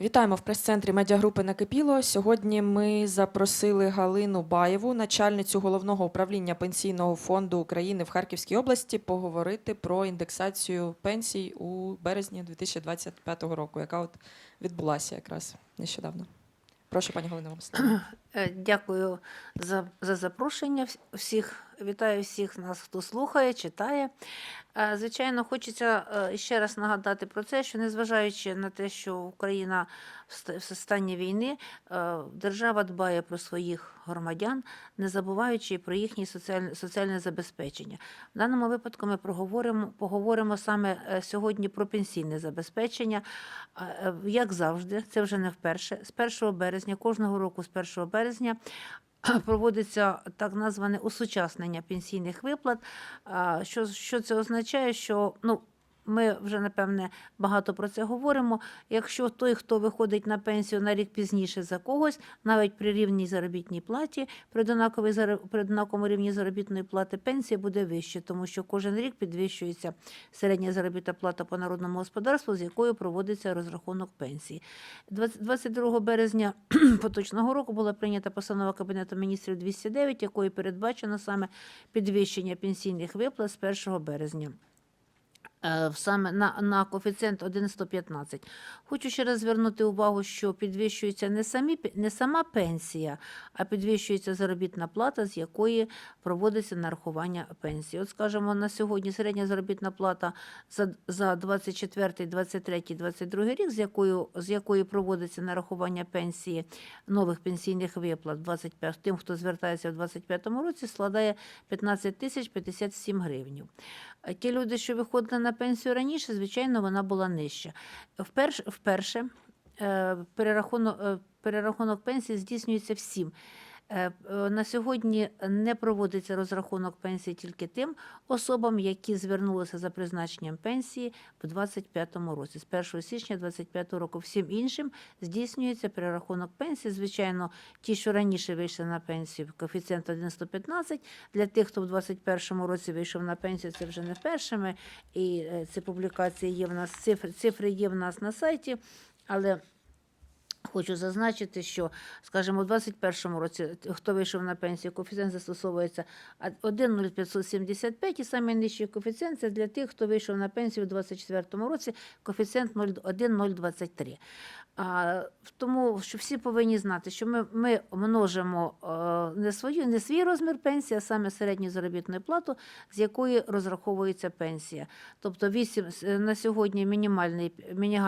Вітаємо в прес-центрі медіагрупи Накипіло. Сьогодні ми запросили Галину Баєву, начальницю головного управління пенсійного фонду України в Харківській області, поговорити про індексацію пенсій у березні 2025 року, яка от відбулася якраз нещодавно. Прошу, пані Галина, вам слово. Е, Дякую за, за запрошення. Всіх вітаю всіх нас, хто слухає, читає. Е, Звичайно, хочеться е, ще раз нагадати про це, що незважаючи на те, що Україна в стані війни, е, держава дбає про своїх громадян, не забуваючи про їхнє соціальне, соціальне забезпечення. В даному випадку ми проговоримо, поговоримо саме сьогодні про пенсійне забезпечення. Як завжди, це вже не вперше. З 1 березня, кожного року з 1 березня проводиться так назване усучаснення пенсійних виплат. Що, що це означає? Що ну, ми вже напевне багато про це говоримо. Якщо той, хто виходить на пенсію на рік пізніше за когось, навіть при рівній заробітній платі, при однаковій при однаковому рівні заробітної плати пенсія буде вище, тому що кожен рік підвищується середня заробітна плата по народному господарству, з якою проводиться розрахунок пенсії. 20 22 березня поточного року була прийнята постанова Кабінету міністрів 209, якою передбачено саме підвищення пенсійних виплат з 1 березня. Е, Саме на, на коефіцієнт 1,115. Хочу ще раз звернути увагу, що підвищується не, самі, не сама пенсія, а підвищується заробітна плата, з якої проводиться нарахування пенсії. От, скажімо, на сьогодні середня заробітна плата за, за 24, 23, 22 рік, з якою, з якої проводиться нарахування пенсії нових пенсійних виплат 25, тим, хто звертається в 25 році, складає 15 тисяч 57 гривень. Ті люди, що виходили на пенсію раніше, звичайно, вона була нижча. Вперше, вперше перерахунок, е, перерахунок пенсії здійснюється всім. Е, е, На сьогодні не проводиться розрахунок пенсії тільки тим особам, які звернулися за призначенням пенсії в 2025 році. З 1 січня 2025 року всім іншим здійснюється перерахунок пенсії. Звичайно, ті, що раніше вийшли на пенсію, коефіцієнт 1,115. Для тих, хто в 2021 році вийшов на пенсію, це вже не першими. І е, ці публікації є в нас, цифри, цифри є в нас на сайті. Але Хочу зазначити, що, скажімо, у 2021 році, хто вийшов на пенсію, коефіцієнт застосовується а- 1,0575 і самий нижчий коефіцієнт це для тих, хто вийшов на пенсію у 2024 році, коефіцієнт 1,023. А, тому що всі повинні знати, що ми, ми множимо е, не, свою, не свій розмір пенсії, а саме середню заробітну плату, з якої розраховується пенсія. Тобто 8, на сьогодні мінімальний,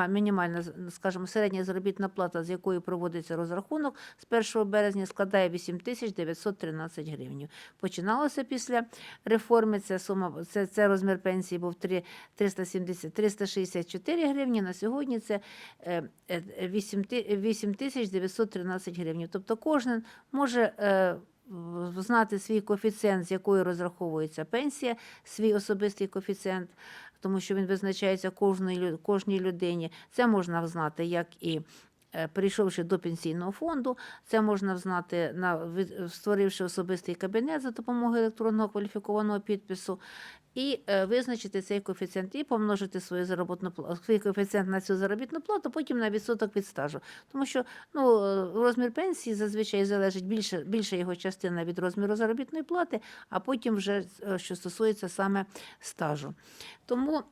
мінімальна, скажімо, середня заробітна плата, з якої проводиться розрахунок, з 1 березня складає 8 тисяч 913 гривень. Починалося після реформи, це, сума, це, це розмір пенсії був 3, 370, 364 гривні, на сьогодні це е, е, 8 тисяч 913 гривень. Тобто кожен може е, знати свій коефіцієнт, з якої розраховується пенсія, свій особистий коефіцієнт, тому що він визначається кожній людині. Це можна знати як і е, Прийшовши до пенсійного фонду, це можна взнати, на, створивши особистий кабінет за допомогою електронного кваліфікованого підпису, і е, визначити цей коефіцієнт і помножити свою заробітну пла- свій коефіцієнт на цю заробітну плату, потім на відсоток від стажу. Тому що ну, е, розмір пенсії зазвичай залежить більше, більша його частина від розміру заробітної плати, а потім вже що стосується саме стажу. Тому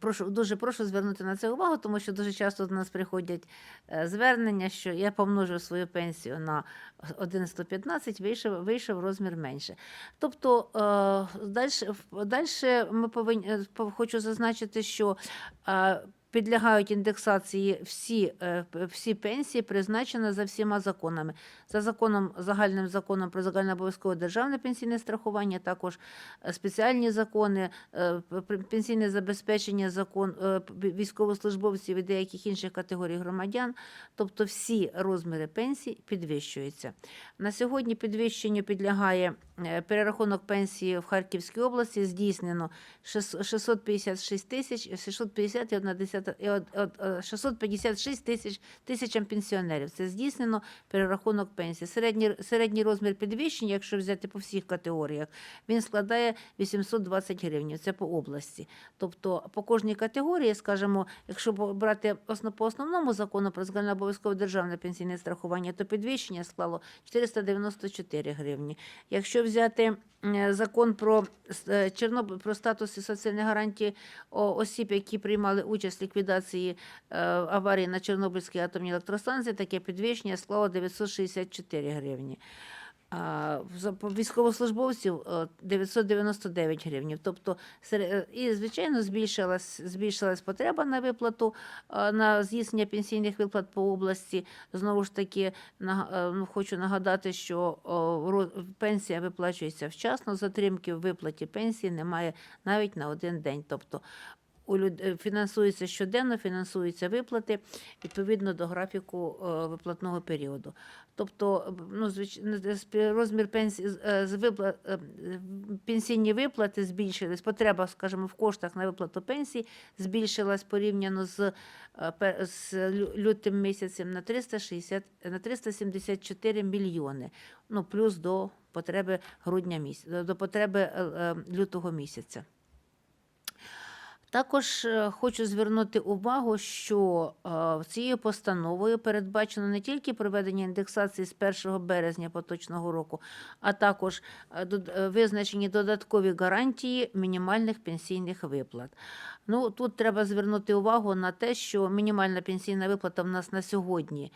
Прошу дуже прошу звернути на це увагу, тому що дуже часто до нас приходять е, звернення, що я помножу свою пенсію на 1,115, вийшов, вийшов розмір менше. Тобто далі ми повинні е, хочу зазначити, що е, підлягають індексації всі, е, всі пенсії, призначені за всіма законами. За законом, загальним законом про загальнообов'язкове державне пенсійне страхування, також е, спеціальні закони, е, пенсійне забезпечення закон військовослужбовців і деяких інших категорій громадян. Тобто всі розміри пенсій підвищуються. На сьогодні підвищенню підлягає перерахунок пенсії в Харківській області. Здійснено 6- 656 тисяч 650,1 650, і од- од- е, 656 тисяч тисячам пенсіонерів. Це здійснено перерахунок пенсії. Середній, середній розмір підвищення, якщо взяти по всіх категоріях, він складає 820 гривень. Це по області. Тобто по кожній категорії, скажімо, якщо брати по основному закону про загальнообов'язкове державне пенсійне страхування, то підвищення склало 494 гривні. Якщо взяти закон про е, Чорнобиль про статус і соціальні гарантії осіб, які приймали участь ліквідації е, аварії на Чорнобильській атомній електростанції, таке підвищення склало 964 гривні. А військовослужбовців е, 999 гривень. Тобто, е, і, звичайно, збільшилась, збільшилась потреба на виплату, е, на здійснення пенсійних виплат по області. Знову ж таки, е, ну, хочу нагадати, що пенсія виплачується вчасно, затримки в виплаті пенсії немає навіть на один день. Тобто, у люд... е, фінансується щоденно, фінансуються виплати відповідно до графіку е, виплатного періоду. Тобто, ну, звич... розмір пенсії з- е, випла... е, е, пенсійні виплати збільшились, потреба, скажімо, в коштах на виплату пенсії збільшилась порівняно з, з лютим місяцем на 360... на 374 мільйони, ну, плюс до потреби грудня місяця, до потреби лютого місяця. Також е, хочу звернути увагу, що е, цією постановою передбачено не тільки проведення індексації з 1 березня поточного року, а також е, визначені додаткові гарантії мінімальних пенсійних виплат. Ну, тут треба звернути увагу на те, що мінімальна пенсійна виплата в нас на сьогодні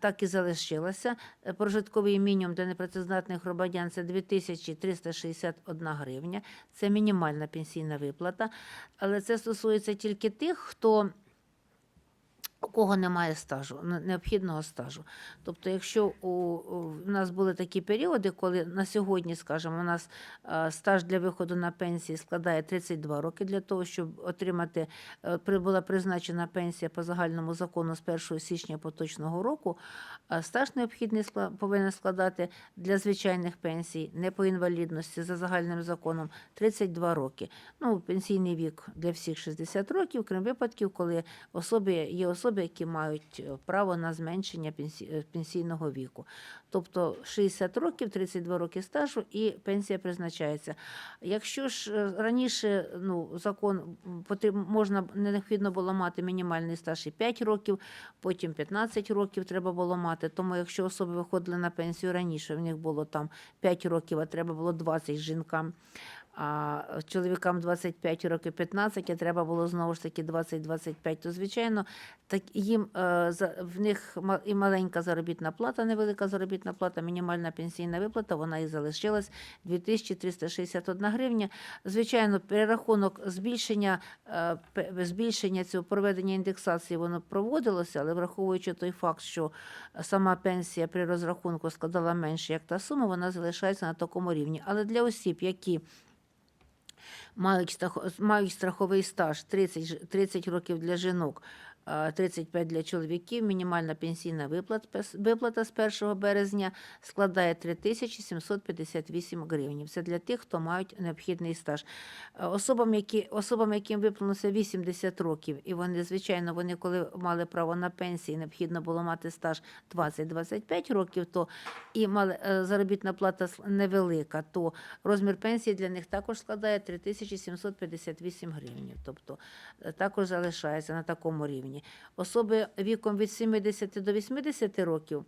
так і залишилася. Е, Прожитковий мінімум для непрацездатних громадян це 2361 гривня. Це мінімальна пенсійна виплата. Але це стосується тільки тих, хто у кого немає стажу, необхідного стажу. Тобто, якщо у, у нас були такі періоди, коли на сьогодні, скажімо, у нас е, стаж для виходу на пенсії складає 32 роки для того, щоб отримати, е, була призначена пенсія по загальному закону з 1 січня поточного року, а стаж необхідний повинен складати для звичайних пенсій, не по інвалідності за загальним законом 32 роки. Ну, пенсійний вік для всіх 60 років, крім випадків, коли особи є особи, які мають е, право на зменшення е, пенсійного віку. Тобто 60 років, 32 роки стажу і пенсія призначається. Якщо ж е, раніше ну, закон можна необхідно було мати мінімальний стаж і 5 років, потім 15 років треба було мати. Тому якщо особи виходили на пенсію раніше, в них було там 5 років, а треба було 20 жінкам. А чоловікам 25 років 15, а треба було знову ж таки 20-25, то звичайно, так їм е, в них і маленька заробітна плата, невелика заробітна плата, мінімальна пенсійна виплата, вона і залишилась 2361 гривня. Звичайно, перерахунок збільшення, е, збільшення цього проведення індексації воно проводилося, але враховуючи той факт, що сама пенсія при розрахунку складала менше, як та сума, вона залишається на такому рівні. Але для осіб, які мають, страховий стаж 30, ж- 30 років для жінок, 35 для чоловіків. Мінімальна пенсійна виплат, виплата з 1 березня складає 3758 гривень. Це для тих, хто мають необхідний стаж. Е, Особам, які, особам, яким виповнилося 80 років, і вони, звичайно, вони коли мали право на пенсії, необхідно було мати стаж 20-25 років, то і мали, е, заробітна плата невелика, то розмір пенсії для них також складає 3758 гривень. Тобто е, також залишається на такому рівні. Особи віком від 70 до 80 років,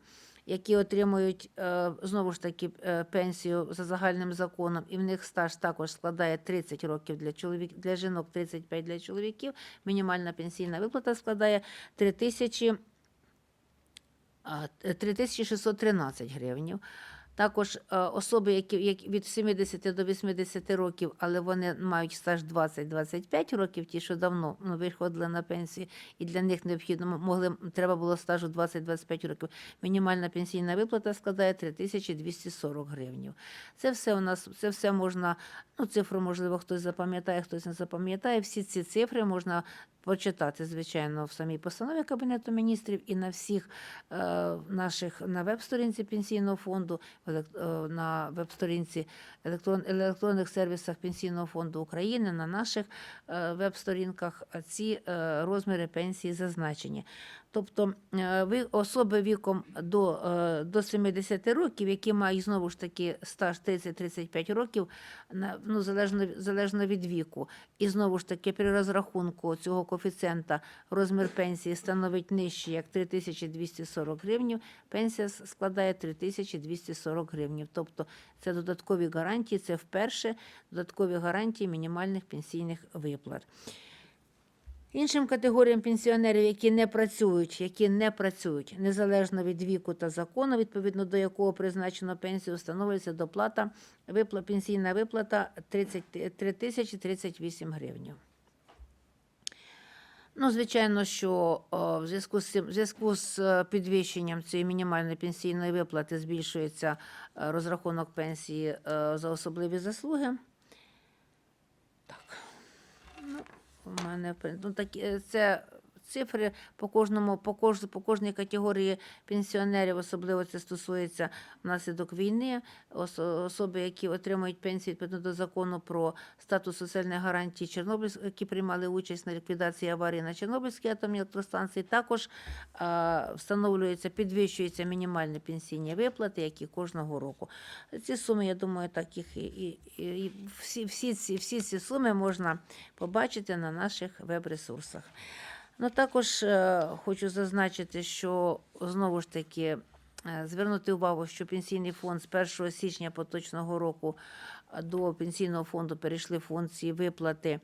які отримують е, знову ж таки е, пенсію за загальним законом, і в них стаж також складає 30 років для чоловік, для жінок, 35 для чоловіків. Мінімальна пенсійна виплата складає 3000 а, 3613 гривень. Також е, особи, які, від 70 до 80 років, але вони мають стаж 20-25 років, ті, що давно ну, виходили на пенсію, і для них необхідно могли, треба було стажу 20-25 років. Мінімальна пенсійна виплата складає 3240 гривень. Це все у нас, це все можна, ну, цифру, можливо, хтось запам'ятає, хтось не запам'ятає. Всі ці цифри можна почитати, звичайно, в самій постанові Кабінету міністрів і на всіх е, наших на веб-сторінці пенсійного фонду, е, на веб-сторінці електрон, електронних сервісах Пенсійного фонду України, на наших е, веб-сторінках ці розміри пенсії зазначені. Тобто е, особи віком до, е, до 70 років, які мають знову ж таки стаж 30-35 років, ну, залежно, залежно від віку. І знову ж таки, при розрахунку цього коефіцієнта розмір пенсії становить нижче, як 3240 гривнів, пенсія складає 3240 гривнів. Тобто це додаткові гарантії, це вперше додаткові гарантії мінімальних пенсійних виплат. Іншим категоріям пенсіонерів, які не працюють, які не працюють незалежно від віку та закону, відповідно до якого призначено пенсію, встановлюється доплата випла, пенсійна виплата 33 тисячі 38 гривень. Ну, звичайно, що о, в зв'язку з в зв'язку з е, підвищенням цієї мінімальної пенсійної виплати збільшується е, розрахунок пенсії е, за особливі заслуги. Так. Ну, у мене ну, такі, е, це цифри по кожному, по, кож, по кожній категорії пенсіонерів, особливо це стосується внаслідок війни, ос, особи, які отримують пенсію відповідно до закону про статус соціальної гарантії Чорнобильськ, які приймали участь на ліквідації аварії на Чорнобильській атомній електростанції, також е, встановлюється, підвищуються мінімальні пенсійні виплати, як і кожного року. Ці суми, я думаю, так їх і, і, і всі, всі, ці, всі ці суми можна побачити на наших веб-ресурсах. Ну, також е, хочу зазначити, що знову ж таки е, звернути увагу, що пенсійний фонд з 1 січня поточного року до пенсійного фонду перейшли функції виплати,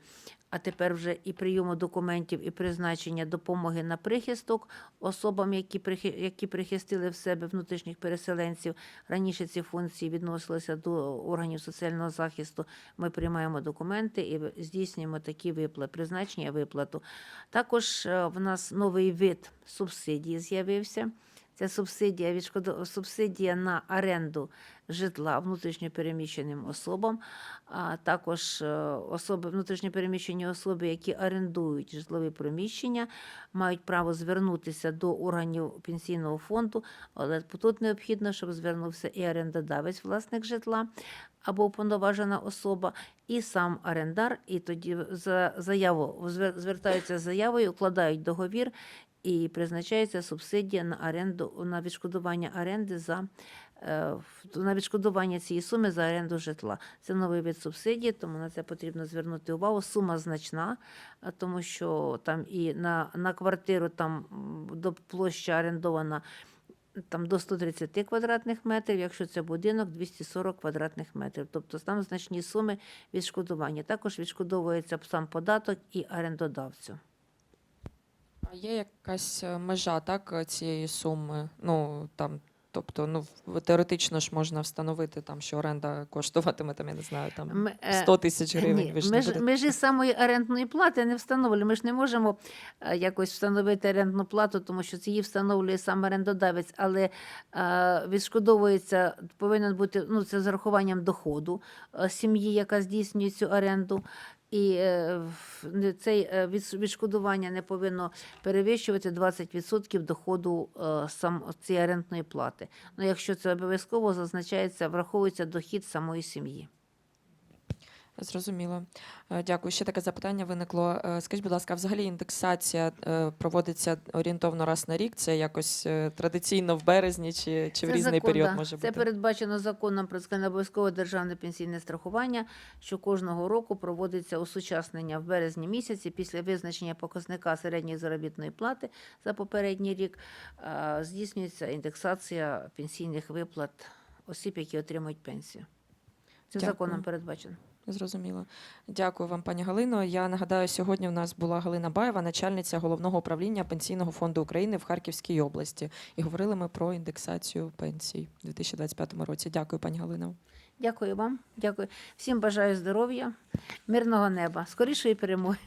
а тепер вже і прийому документів, і призначення допомоги на прихисток особам, які, які прихистили в себе внутрішніх переселенців. Раніше ці функції відносилися до органів соціального захисту. Ми приймаємо документи і здійснюємо такі виплати, призначення виплату. Також е, в нас новий вид субсидії з'явився. Це субсидія, відшкодо... субсидія на оренду житла внутрішньопереміщеним особам, а також е, особи, внутрішньопереміщені особи, які орендують житлові приміщення, мають право звернутися до органів пенсійного фонду, але тут необхідно, щоб звернувся і орендодавець, власник житла або уповноважена особа, і сам орендар, і тоді за заяву звертаються з заявою, укладають договір і призначається субсидія на оренду на відшкодування оренди за е, на відшкодування цієї суми за оренду житла. Це новий вид субсидії, тому на це потрібно звернути увагу. Сума значна, тому що там і на, на квартиру там до площа орендована. Там до 130 квадратних метрів, якщо це будинок 240 квадратних метрів. Тобто там значні суми відшкодування. Також відшкодовується сам податок і орендодавцю. А є якась е, межа так, е, цієї суми? Ну там, тобто, ну теоретично ж можна встановити там, що оренда коштуватиме там, я не знаю, там Ми, е, 100 тисяч гривень. Ні, ви ж не меж, будете- межі самої орендної плати не встановлюємо. Ми ж не можемо е, якось встановити орендну плату, тому що це її встановлює сам орендодавець, але е, відшкодовується, повинен бути ну, це з урахуванням доходу е, сім'ї, яка здійснює цю оренду. І е, цей е, відшкодування не повинно перевищувати 20% доходу е, сам цієї рентної плати. Ну, якщо це обов'язково зазначається, враховується дохід самої сім'ї. Зрозуміло. Е, Дякую. Ще таке запитання виникло. Е, Скажіть, будь ласка, взагалі індексація е, проводиться орієнтовно раз на рік? Це якось традиційно в березні чи, чи в Це різний закон, період да. може Це бути? передбачено законом про обов'язкове державне пенсійне страхування, що кожного року проводиться осучаснення в березні місяці після визначення показника середньої заробітної плати за попередній рік. Здійснюється індексація пенсійних виплат осіб, які отримують пенсію. Це Дякую. законом передбачено. Зрозуміло. Дякую вам, пані Галино. Я нагадаю, сьогодні в нас була Галина Баєва, начальниця головного управління Пенсійного фонду України в Харківській області. І говорили ми про індексацію пенсій у 2025 році. Дякую, пані Галино. Дякую вам. Дякую. Всім бажаю здоров'я, мирного неба, скорішої перемоги.